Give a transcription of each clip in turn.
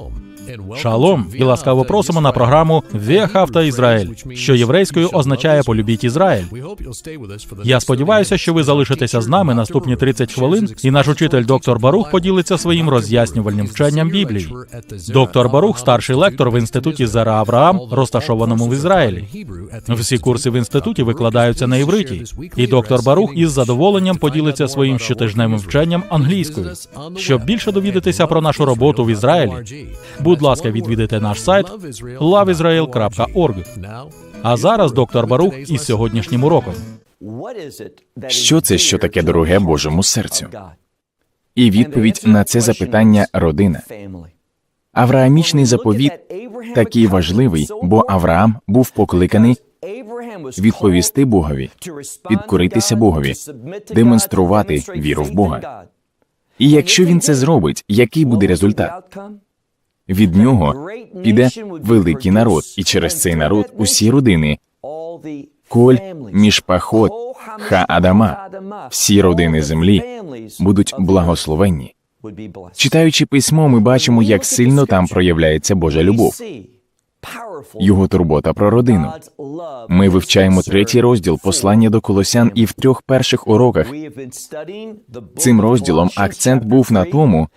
film. Шалом і ласкаво просимо на програму Віахавта Ізраїль, що єврейською означає полюбіть Ізраїль. Я сподіваюся, що ви залишитеся з нами наступні 30 хвилин, і наш учитель доктор Барух поділиться своїм роз'яснювальним вченням Біблії. Доктор Барух, старший лектор в інституті Зера Авраам, розташованому в Ізраїлі. Всі курси в інституті викладаються на івриті, і доктор Барух із задоволенням поділиться своїм щотижневим вченням англійською. Щоб більше довідатися про нашу роботу в Ізраїлі, будь ласка, відвідайте наш сайт loveisrael.org. А зараз доктор Барух із сьогоднішнім уроком. Що це, що таке дороге Божому серцю? І відповідь на це запитання родина. Авраамічний заповіт такий важливий, бо Авраам був покликаний відповісти Богові, підкоритися Богові, демонструвати віру в Бога. І якщо він це зробить, який буде результат? Від нього піде великий народ, і через цей народ усі родини. Коль, Мішпахот, Ха-Адама, всі родини землі будуть благословенні. Читаючи письмо, ми бачимо, як сильно там проявляється Божа любов, його турбота про родину. Ми вивчаємо третій розділ послання до колосян, і в трьох перших уроках цим розділом акцент був на тому,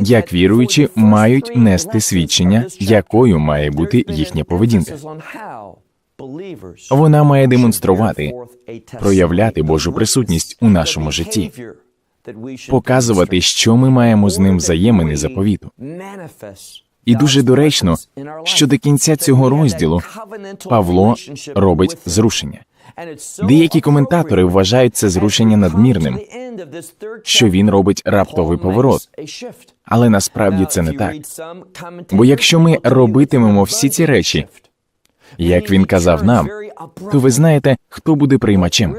як віруючі мають нести свідчення, якою має бути їхня поведінка. Вона має демонструвати, проявляти Божу присутність у нашому житті, показувати, що ми маємо з ним взаємини заповіту. І дуже доречно, що до кінця цього розділу Павло робить зрушення. Деякі коментатори вважають це зрушення надмірним, що він робить раптовий поворот. Але насправді це не так. Бо якщо ми робитимемо всі ці речі, як він казав нам, то ви знаєте, хто буде приймачем?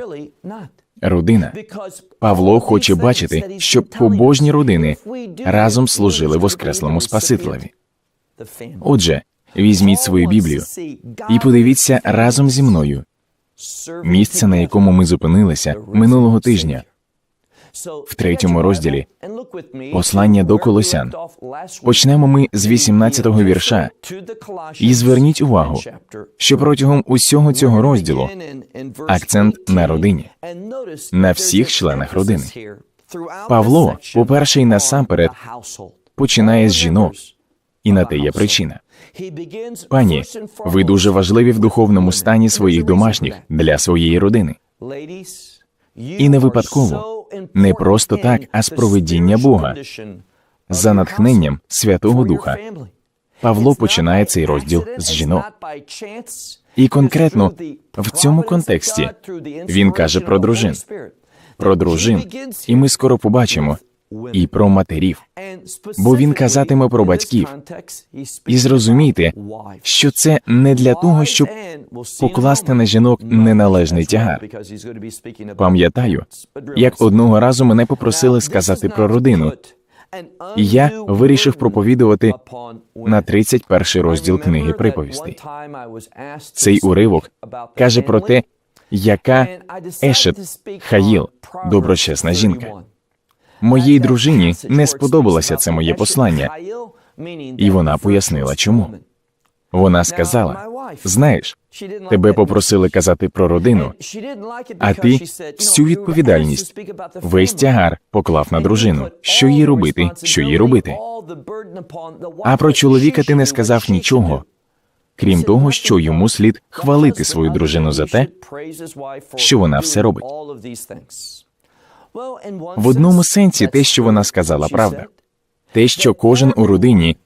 Родина. Павло хоче бачити, щоб побожні родини разом служили Воскреслому Спасителеві. Отже, візьміть свою Біблію і подивіться разом зі мною місце, на якому ми зупинилися минулого тижня, в третьому розділі послання до Колосян. Почнемо ми з 18-го вірша. І зверніть увагу, що протягом усього цього розділу акцент на родині, на всіх членах родини. Павло, по-перше, і насамперед, починає з жінок, і на те є причина. Пані, ви дуже важливі в духовному стані своїх домашніх для своєї родини. І не випадково, не просто так, а з проведіння Бога за натхненням Святого Духа. Павло починає цей розділ з жінок. І конкретно в цьому контексті він каже про дружин, про дружин, і ми скоро побачимо і про матерів, бо він казатиме про батьків. І зрозумійте, що це не для того, щоб покласти на жінок неналежний тягар. Пам'ятаю, як одного разу мене попросили сказати про родину, і я вирішив проповідувати на 31 розділ книги приповістей. Цей уривок каже про те, яка Ешет Хаїл, доброчесна жінка. Моїй дружині не сподобалося це моє послання, і вона пояснила, чому. Вона сказала: знаєш, тебе попросили казати про родину, а ти всю відповідальність, весь тягар поклав на дружину. Що їй робити, що їй робити. А про чоловіка ти не сказав нічого, крім того, що йому слід хвалити свою дружину за те, що вона все робить. В одному сенсі те, що вона сказала, правда. Те, що кожен у родині,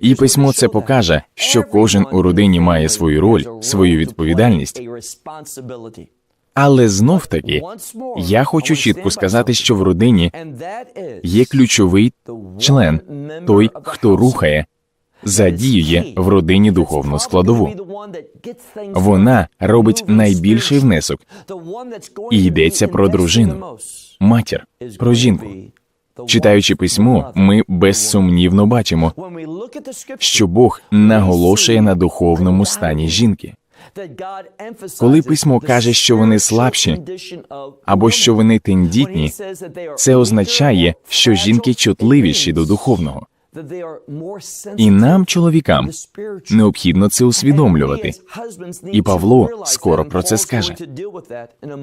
і письмо це покаже, що кожен у родині має свою роль, свою відповідальність. Але знов таки я хочу чітко сказати, що в родині є ключовий член, той, хто рухає, задіює в родині духовну складову. Вона робить найбільший внесок, і йдеться про дружину, матір, про жінку. Читаючи письмо, ми безсумнівно бачимо, що Бог наголошує на духовному стані жінки. Коли письмо каже, що вони слабші або що вони тендітні, це означає, що жінки чутливіші до духовного. І нам, чоловікам, необхідно це усвідомлювати. І Павло скоро про це скаже.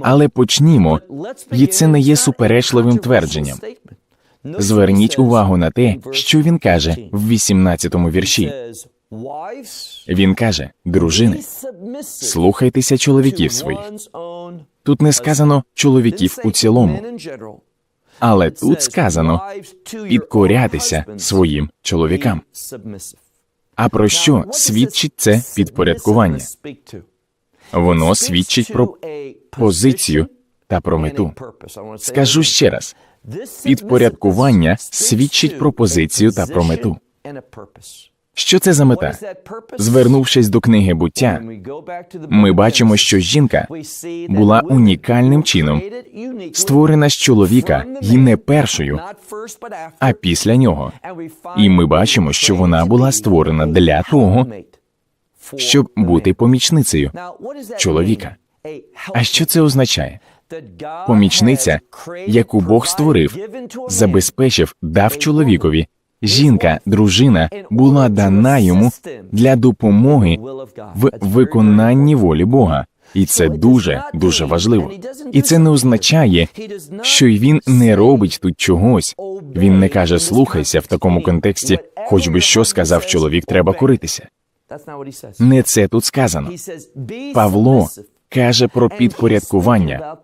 Але почнімо, і це не є суперечливим твердженням. Зверніть увагу на те, що він каже в 18-му вірші. Він каже: дружини, слухайтеся чоловіків своїх. Тут не сказано чоловіків у цілому, але тут сказано підкорятися своїм чоловікам. А про що свідчить це підпорядкування? Воно свідчить про позицію та про мету. Скажу ще раз: підпорядкування свідчить про позицію та про мету. Що це за мета? Звернувшись до книги буття, ми бачимо, що жінка була унікальним чином створена з чоловіка і не першою, а після нього. І ми бачимо, що вона була створена для того, щоб бути помічницею чоловіка. А що це означає? Помічниця, яку Бог створив, забезпечив, дав чоловікові. Жінка, дружина була дана йому для допомоги в виконанні волі Бога, і це дуже дуже важливо. І це не означає, що він не робить тут чогось. Він не каже слухайся в такому контексті, хоч би що сказав чоловік, треба коритися. Не це тут сказано. Павло каже про підпорядкування,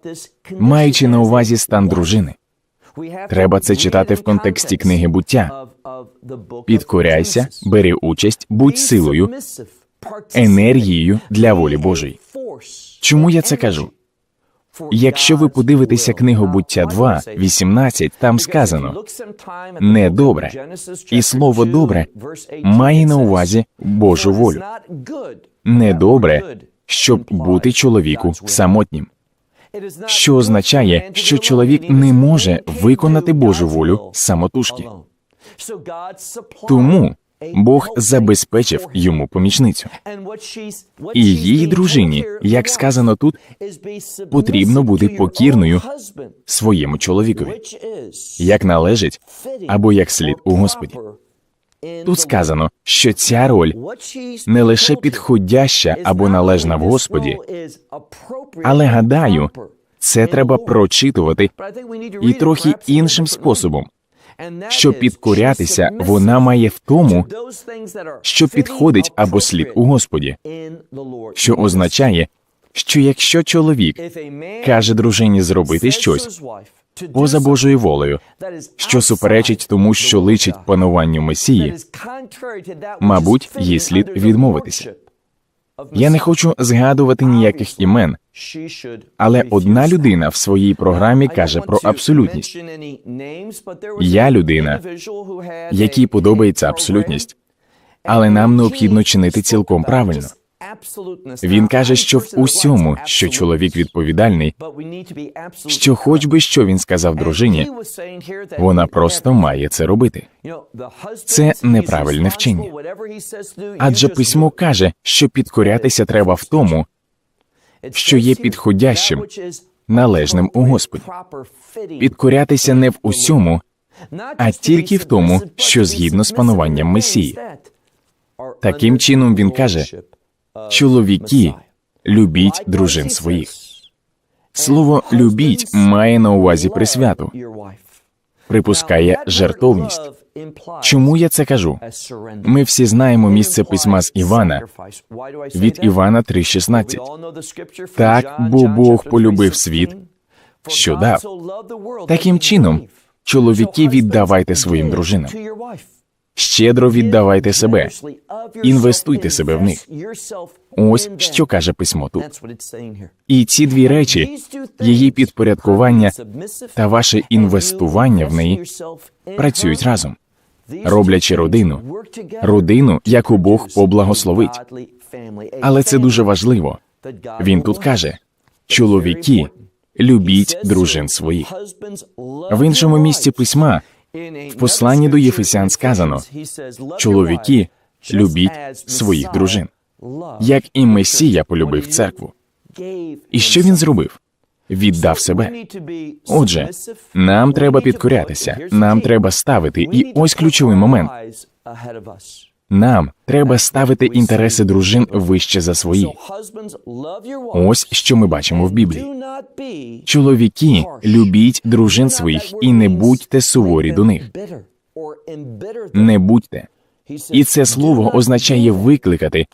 маючи на увазі стан дружини. Треба це читати в контексті книги буття. Підкоряйся, бери участь, будь силою, енергією для волі Божої. Чому я це кажу? Якщо ви подивитеся книгу буття 2, 18, там сказано недобре, і слово добре має на увазі Божу волю. Недобре, щоб бути чоловіку самотнім. Що означає, що чоловік не може виконати Божу волю самотужки. Тому Бог забезпечив йому помічницю. І її дружині, як сказано тут, потрібно бути покірною своєму чоловікові, як належить або як слід у Господі. Тут сказано, що ця роль не лише підходяща або належна в Господі, але гадаю, це треба прочитувати і трохи іншим способом. Що підкорятися вона має в тому, що підходить або слід у Господі, що означає, що якщо чоловік каже дружині зробити щось поза Божою волею, що суперечить тому, що личить пануванню Месії, мабуть, їй слід відмовитися. Я не хочу згадувати ніяких імен, але одна людина в своїй програмі каже про абсолютність. Я людина, якій подобається абсолютність, але нам необхідно чинити цілком правильно. Він каже, що в усьому, що чоловік відповідальний, що хоч би що він сказав дружині, вона просто має це робити. Це неправильне вчення. Адже письмо каже, що підкорятися треба в тому, що є підходящим, належним у Господі. Підкорятися не в усьому, а тільки в тому, що згідно з пануванням Месії. Таким чином він каже: чоловіки, любіть дружин своїх. Слово любіть має на увазі присвяту, припускає жертовність. Чому я це кажу? Ми всі знаємо місце письма з Івана від Івана 3,16. Так, бо Бог полюбив світ, що дав. Таким чином, чоловіки віддавайте своїм дружинам. Щедро віддавайте себе, інвестуйте себе в них. Ось що каже письмо тут. І ці дві речі, її підпорядкування та ваше інвестування в неї працюють разом, роблячи родину, родину, яку Бог поблагословить. Але це дуже важливо. Він тут каже: чоловіки, любіть дружин своїх. В іншому місці письма в посланні до Єфесян сказано: чоловіки, любіть своїх дружин, як і Месія полюбив церкву. І що він зробив? віддав себе. Отже, нам треба підкорятися, нам треба ставити, і ось ключовий момент. Нам треба ставити інтереси дружин вище за свої. Ось що ми бачимо в Біблії. Чоловіки, любіть дружин своїх і не будьте суворі до них. Не будьте. І це слово означає викликати,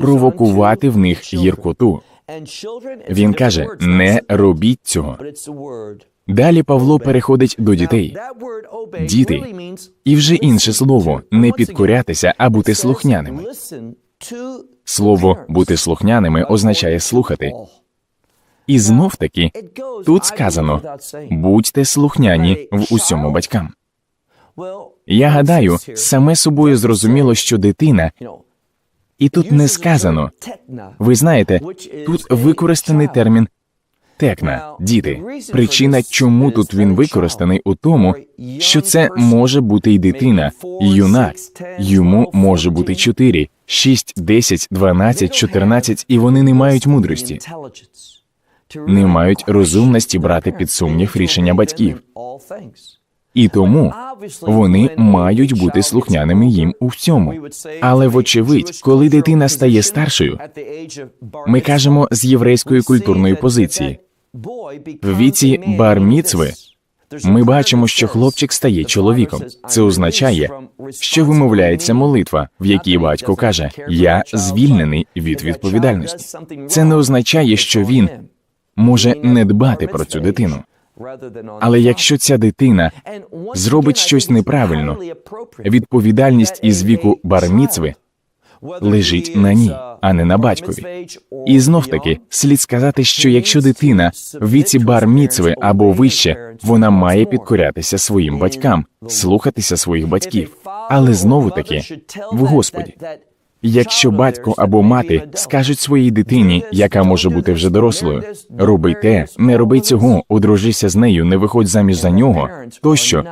провокувати в них гіркоту. Він каже: не робіть цього. Далі Павло переходить до дітей. Діти. І вже інше слово не підкорятися, а бути слухняними. Слово бути слухняними означає слухати. І знов таки тут сказано будьте слухняні в усьому батькам. Я гадаю, саме собою зрозуміло, що дитина, і тут не сказано. Ви знаєте, тут використаний термін текна, діти. Причина, чому тут він використаний, у тому, що це може бути й дитина, і юнак. Йому може бути 4, 6, 10, 12, 14, і вони не мають мудрості, не мають розумності брати під сумнів рішення батьків. І тому вони мають бути слухняними їм у всьому. Але вочевидь, коли дитина стає старшою, ми кажемо з єврейської культурної позиції. В віці бар-міцви ми бачимо, що хлопчик стає чоловіком. Це означає, що вимовляється молитва, в якій батько каже: Я звільнений від відповідальності. Це не означає, що він може не дбати про цю дитину. Але якщо ця дитина зробить щось неправильно, відповідальність із віку барміцви лежить на ній, а не на батькові. І знов таки слід сказати, що якщо дитина в віці барміцви або вище, вона має підкорятися своїм батькам, слухатися своїх батьків, але знову таки в Господі. Якщо батько або мати скажуть своїй дитині, яка може бути вже дорослою, роби те, не роби цього, одружися з нею, не виходь заміж за нього, тощо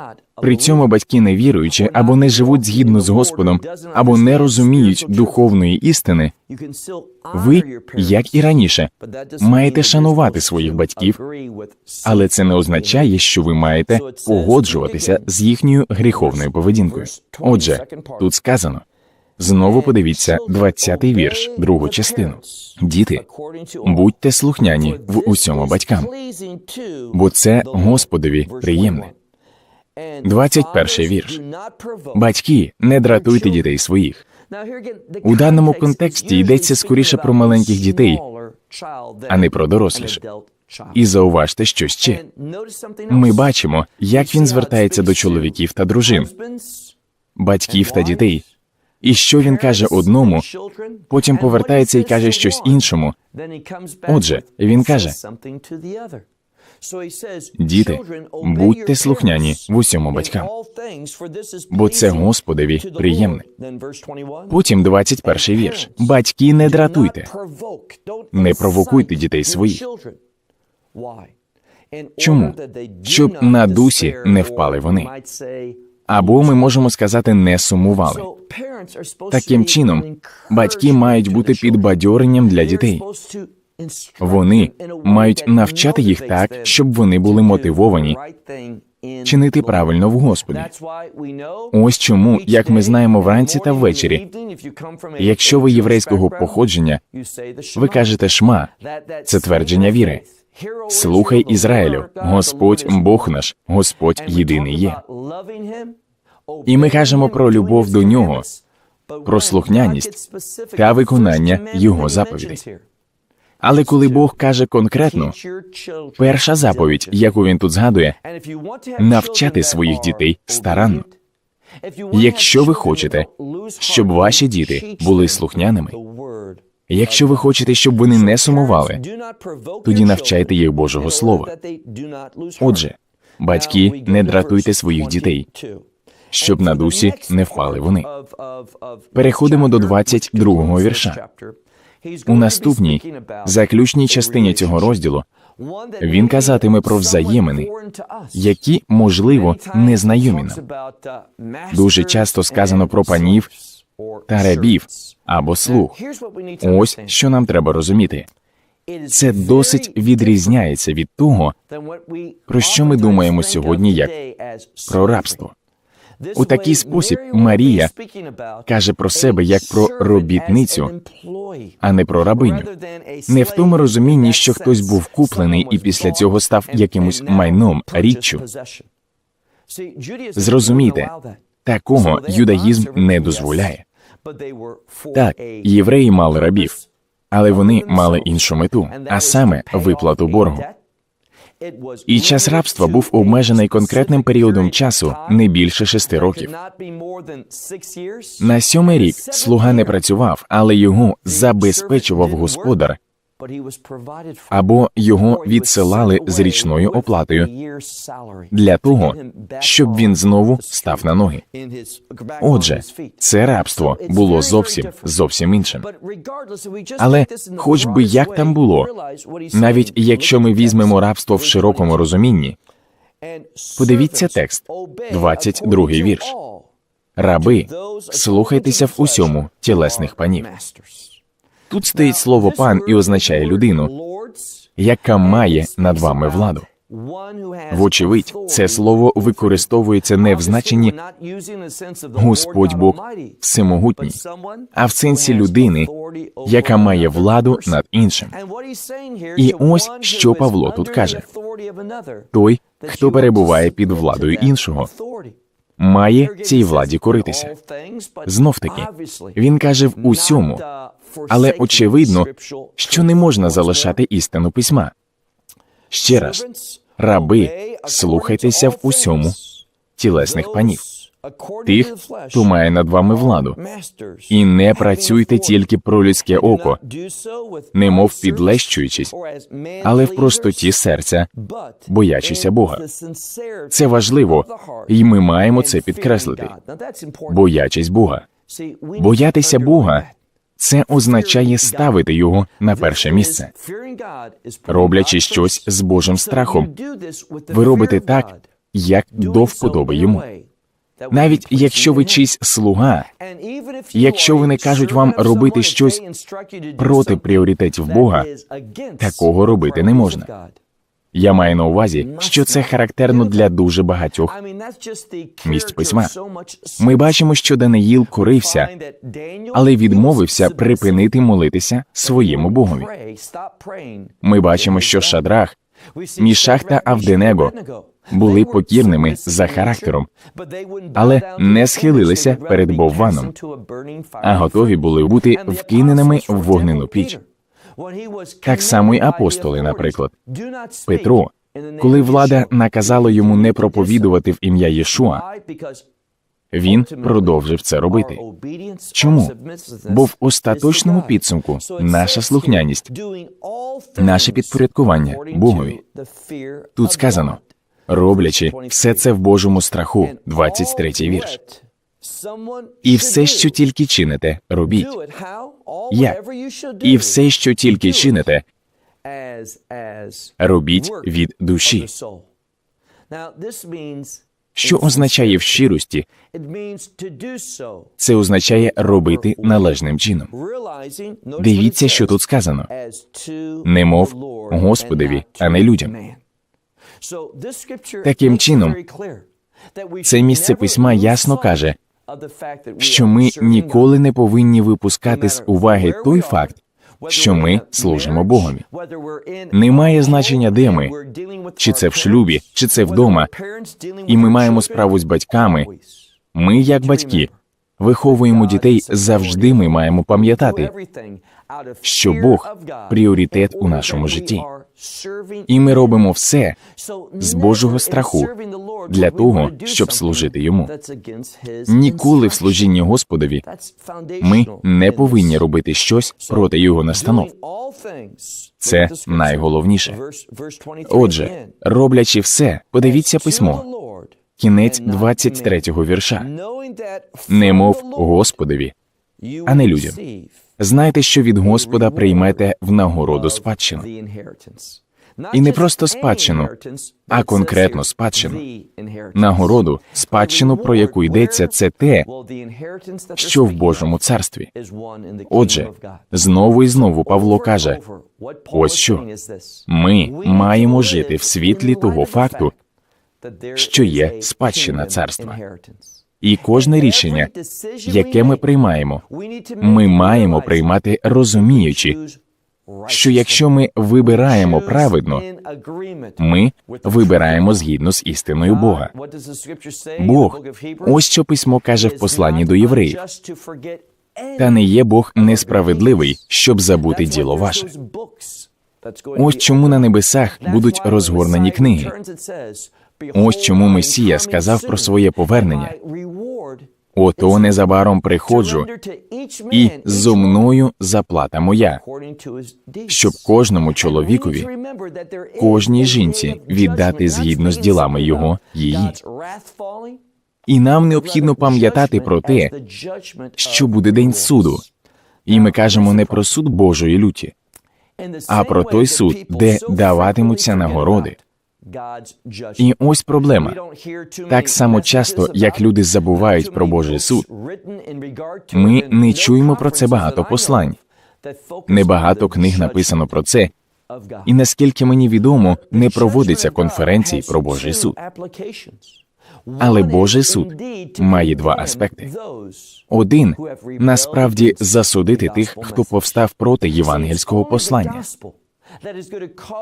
при цьому батьки не віруючи або не живуть згідно з Господом, або не розуміють духовної істини, ви, як і раніше, маєте шанувати своїх батьків, але це не означає, що ви маєте погоджуватися з їхньою гріховною поведінкою. Отже, тут сказано. Знову подивіться 20-й вірш, другу частину. Діти, будьте слухняні в усьому батькам, бо це Господові приємне. 21-й вірш. Батьки, не дратуйте дітей своїх. У даному контексті йдеться скоріше про маленьких дітей, а не про доросліших. І зауважте, що ще. Ми бачимо, як він звертається до чоловіків та дружин, батьків та дітей. І що він каже одному, потім повертається і каже щось іншому. Отже, він каже: Діти, будьте слухняні в усьому батькам, бо це Господові приємне. Потім 21-й вірш. Батьки, не дратуйте, не провокуйте дітей своїх. Чому? Щоб на дусі не впали вони. Або ми можемо сказати, не сумували. Таким чином, батьки мають бути підбадьоренням для дітей. Вони мають навчати їх так, щоб вони були мотивовані чинити правильно в Господі. Ось чому, як ми знаємо вранці та ввечері, якщо ви єврейського походження, ви кажете шма, це твердження віри. Слухай Ізраїлю, Господь Бог наш, Господь єдиний є. І ми кажемо про любов до нього, про слухняність та виконання його заповідей. Але коли Бог каже конкретно, перша заповідь, яку він тут згадує, навчати своїх дітей старанно. Якщо ви хочете, щоб ваші діти були слухняними, якщо ви хочете, щоб вони не сумували, тоді навчайте їх Божого Слова. Отже, батьки, не дратуйте своїх дітей, щоб на дусі не впали вони. Переходимо до 22-го вірша. У наступній заключній частині цього розділу він казатиме про взаємини, які, можливо, незнайомі нам. Дуже часто сказано про панів та рабів або слуг. Ось що нам треба розуміти. Це досить відрізняється від того, про що ми думаємо сьогодні як про рабство. У такий спосіб Марія каже про себе як про робітницю, а не про рабиню. Не в тому розумінні, що хтось був куплений і після цього став якимось майном, річчю. Зрозумійте, такого юдаїзм не дозволяє. Так, євреї мали рабів, але вони мали іншу мету, а саме виплату боргу. І час рабства був обмежений конкретним періодом часу не більше шести років. На сьомий рік слуга не працював, але його забезпечував господар, або його відсилали з річною оплатою для того, щоб він знову став на ноги. Отже, це рабство було зовсім зовсім іншим. Але, хоч би як там було, Навіть якщо ми візьмемо рабство в широкому розумінні, подивіться текст, 22 вірш. раби, слухайтеся в усьому тілесних панів. Тут стоїть слово пан і означає людину, яка має над вами владу. Вочевидь, це слово використовується не в значенні Господь Бог всемогутній, а в сенсі людини, яка має владу над іншим. І ось що Павло тут каже: Той, хто перебуває під владою іншого, має цій владі коритися. Знов таки, він каже в усьому, але очевидно, що не можна залишати істину письма. Ще раз, раби, слухайтеся в усьому тілесних панів, тих, хто має над вами владу, і не працюйте тільки про людське око, немов підлещуючись, але в простоті серця, боячися Бога. Це важливо, і ми маємо це підкреслити. Боячись Бога. Боятися Бога це означає ставити його на перше місце. Роблячи щось з Божим страхом, ви робите так, як до вподоби йому. Навіть якщо ви чийсь слуга, якщо вони кажуть вам робити щось проти пріоритетів Бога, такого робити не можна. Я маю на увазі, що це характерно для дуже багатьох місць письма. Ми бачимо, що Даниїл корився, але відмовився припинити молитися своєму Богові. Ми бачимо, що Шадрах, Мішах та Авденего були покірними за характером, але не схилилися перед Бовваном, а готові були бути вкиненими в вогнену піч. Так само й апостоли, наприклад, Петро, коли влада наказала йому не проповідувати в ім'я Єшуа, він продовжив це робити. Чому? Бо в остаточному підсумку наша слухняність, наше підпорядкування Богові. Тут сказано, роблячи все це в Божому страху, 23-й вірш. І все, що тільки чините, робіть. Як? І все, що тільки чините, робіть від душі. Що означає в щирості? Це означає робити належним чином. Дивіться, що тут сказано. Немов Господові, а не людям. Таким чином, Це місце письма ясно каже, що ми ніколи не повинні випускати з уваги той факт, що ми служимо Богові. Немає значення, де ми, чи це в шлюбі, чи це вдома, і ми маємо справу з батьками. Ми, як батьки, виховуємо дітей завжди. Ми маємо пам'ятати, що Бог пріоритет у нашому житті. І ми робимо все з Божого страху для того, щоб служити йому. Ніколи в служінні Господові ми не повинні робити щось проти його настанов. Це найголовніше. Отже, роблячи все, подивіться письмо. Кінець 23-го вірша. Немов Господові, а не людям. Знайте, що від Господа приймете в нагороду спадщину. І не просто спадщину, а конкретно спадщину. Нагороду, спадщину, про яку йдеться, це те, що в Божому царстві. Отже, знову і знову Павло каже: ось що ми маємо жити в світлі того факту, що є спадщина царства. І кожне рішення, яке ми приймаємо, ми маємо приймати розуміючи, що якщо ми вибираємо праведно, ми вибираємо згідно з істиною Бога. Бог, ось що письмо каже в посланні до євреїв. Та не є Бог несправедливий, щоб забути діло ваше. Ось чому на небесах будуть розгорнені книги. Ось чому Месія сказав про своє повернення. Ото незабаром приходжу, і зо мною заплата моя, щоб кожному чоловікові, кожній жінці віддати згідно з ділами його її. І нам необхідно пам'ятати про те, що буде день суду, і ми кажемо не про суд Божої люті, а про той суд, де даватимуться нагороди. І ось проблема. Так само часто, як люди забувають про Божий суд, ми не чуємо про це багато послань. Небагато книг написано про це, і наскільки мені відомо, не проводиться конференцій про Божий суд. Але Божий суд має два аспекти. Один насправді засудити тих, хто повстав проти євангельського послання.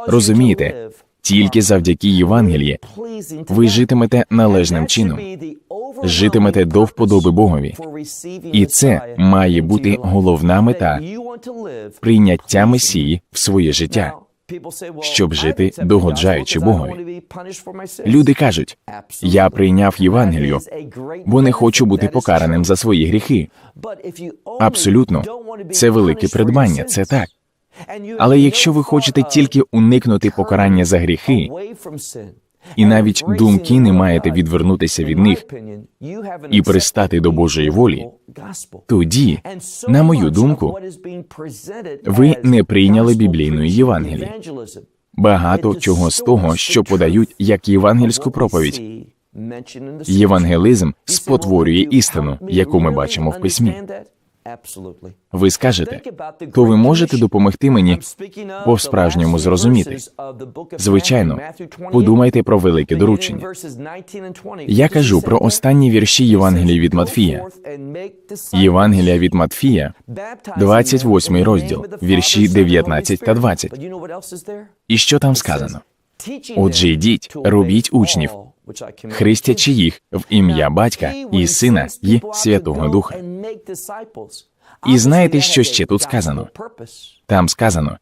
Розумієте, тільки завдяки Євангелії ви житимете належним чином, житимете до вподоби Богові. І це має бути головна мета прийняття Месії в своє життя, щоб жити догоджаючи Богові. Люди кажуть, я прийняв Євангелію, бо не хочу бути покараним за свої гріхи. Абсолютно, це велике придбання, це так. Але якщо ви хочете тільки уникнути покарання за гріхи, і навіть думки не маєте відвернутися від них і пристати до Божої волі, тоді, на мою думку, ви не прийняли біблійної Євангелії. Багато чого з того, що подають як євангельську проповідь. Євангелизм спотворює істину, яку ми бачимо в письмі. Ви скажете, то ви можете допомогти мені по-справжньому зрозуміти. Звичайно, подумайте про велике доручення. Я кажу про останні вірші Євангелії від Матфія. Євангелія від Матфія, 28 розділ, вірші 19 та 20. І що там сказано? Отже, йдіть, робіть учнів, хрестячи їх в ім'я Батька і Сина і Святого Духа. І знаєте, що ще тут сказано? Там сказано,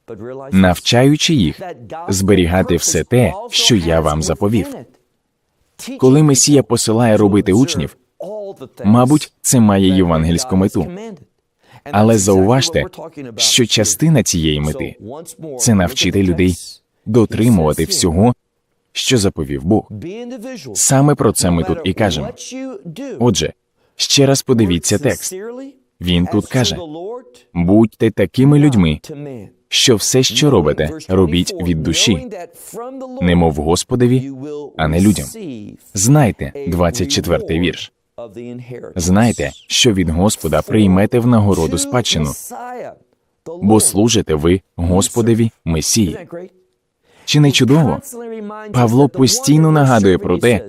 навчаючи їх зберігати все те, що я вам заповів. Коли Месія посилає робити учнів, мабуть, це має євангельську мету. Але зауважте, що частина цієї мети це навчити людей дотримувати всього, що заповів Бог. Саме про це ми тут і кажемо. Отже, ще раз подивіться текст. Він тут каже: будьте такими людьми, що все, що робите, робіть від душі, немов Господові, а не людям. Знайте, 24-й вірш. Знайте, що від Господа приймете в нагороду спадщину, бо служите ви Господові Месії. Чи не чудово? Павло постійно нагадує про те,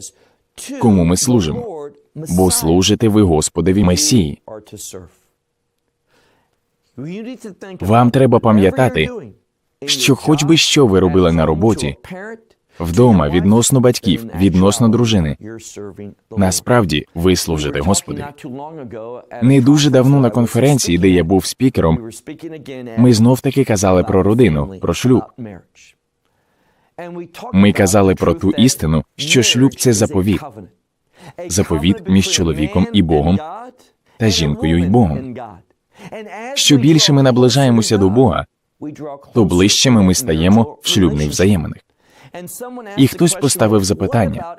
кому ми служимо, бо служите ви Господові Месії. Вам треба пам'ятати, що хоч би що ви робили на роботі, вдома відносно батьків, відносно дружини, насправді ви служите Господу. Не дуже давно на конференції, де я був спікером, ми знов таки казали про родину, про шлюб. Ми казали про ту істину, що шлюб це заповіт, заповіт між чоловіком і Богом та жінкою й Богом. Що більше ми наближаємося до Бога, то ближчими ми стаємо в шлюбних взаєминах. І хтось поставив запитання: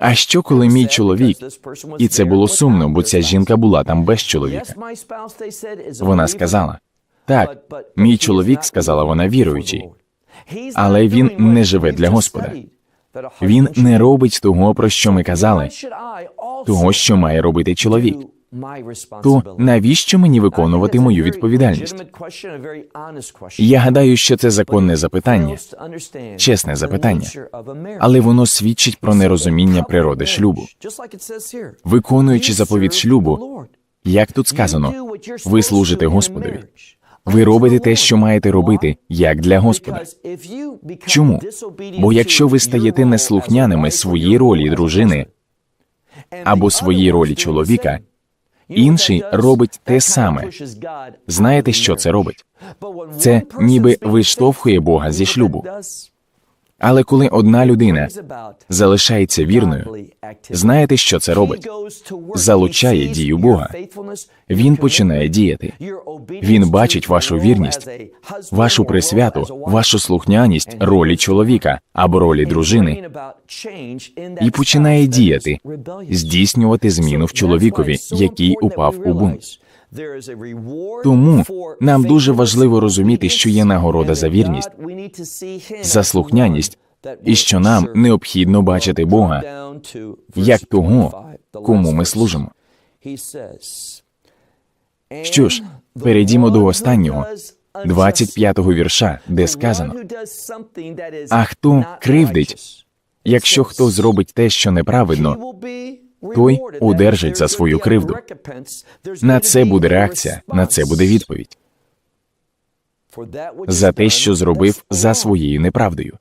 а що, коли мій чоловік? І це було сумно, бо ця жінка була там без чоловіка. Вона сказала: так, мій чоловік сказала вона віруючий. Але він не живе для Господа. Він не робить того, про що ми казали, того, що має робити чоловік. То навіщо мені виконувати мою відповідальність? Я гадаю, що це законне запитання, чесне запитання, але воно свідчить про нерозуміння природи шлюбу. Виконуючи заповідь шлюбу, як тут сказано, ви служите Господові. Ви робите те, що маєте робити, як для Господа. Чому? Бо якщо ви стаєте неслухняними своїй ролі дружини або своїй ролі чоловіка, інший робить те саме. Знаєте, що це робить? Це ніби виштовхує Бога зі шлюбу. Але коли одна людина залишається вірною, знаєте, що це робить? Залучає дію Бога. Він починає діяти. Він бачить вашу вірність, вашу присвяту, вашу слухняність ролі чоловіка або ролі дружини, і починає діяти, здійснювати зміну в чоловікові, який упав у бунт. Тому нам дуже важливо розуміти, що є нагорода за вірність, за слухняність, і що нам необхідно бачити Бога як того, кому ми служимо. Що ж, перейдімо до останнього, 25-го вірша, де сказано: А хто кривдить, якщо хто зробить те, що неправедно, той одержить за свою кривду. На це буде реакція, на це буде відповідь за те, що зробив за своєю неправдою.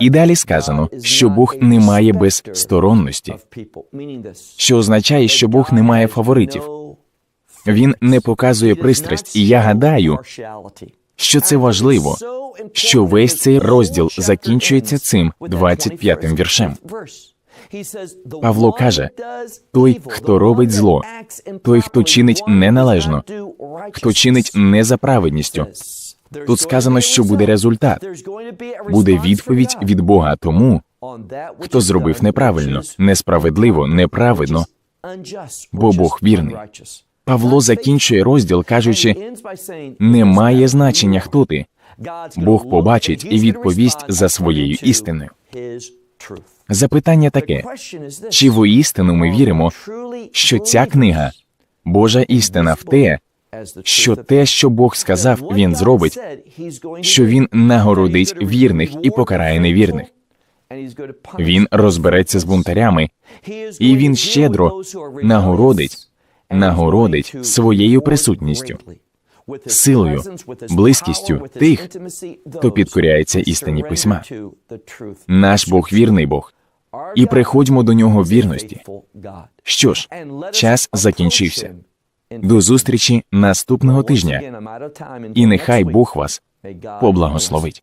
І далі сказано, що Бог не має безсторонності, що означає, що Бог не має фаворитів. Він не показує пристрасть, і я гадаю, що це важливо, що весь цей розділ закінчується цим 25-м віршем. Павло каже: той, хто робить зло, той, хто чинить неналежно, хто чинить не за праведністю. Тут сказано, що буде результат, буде відповідь від Бога тому, хто зробив неправильно, несправедливо, неправедно, бо Бог вірний. Павло закінчує розділ, кажучи, немає значення, хто ти. Бог побачить і відповість за своєю істиною. Запитання таке: чи воістину ми віримо, що ця книга Божа істина в те, що те, що Бог сказав, він зробить, що він нагородить вірних і покарає невірних. Він розбереться з бунтарями, і він щедро нагородить, нагородить своєю присутністю, силою, близькістю тих, хто підкоряється істині письма. Наш Бог вірний Бог, і приходьмо до нього в вірності. Що ж, час закінчився. До зустрічі наступного тижня. І нехай Бог вас поблагословить.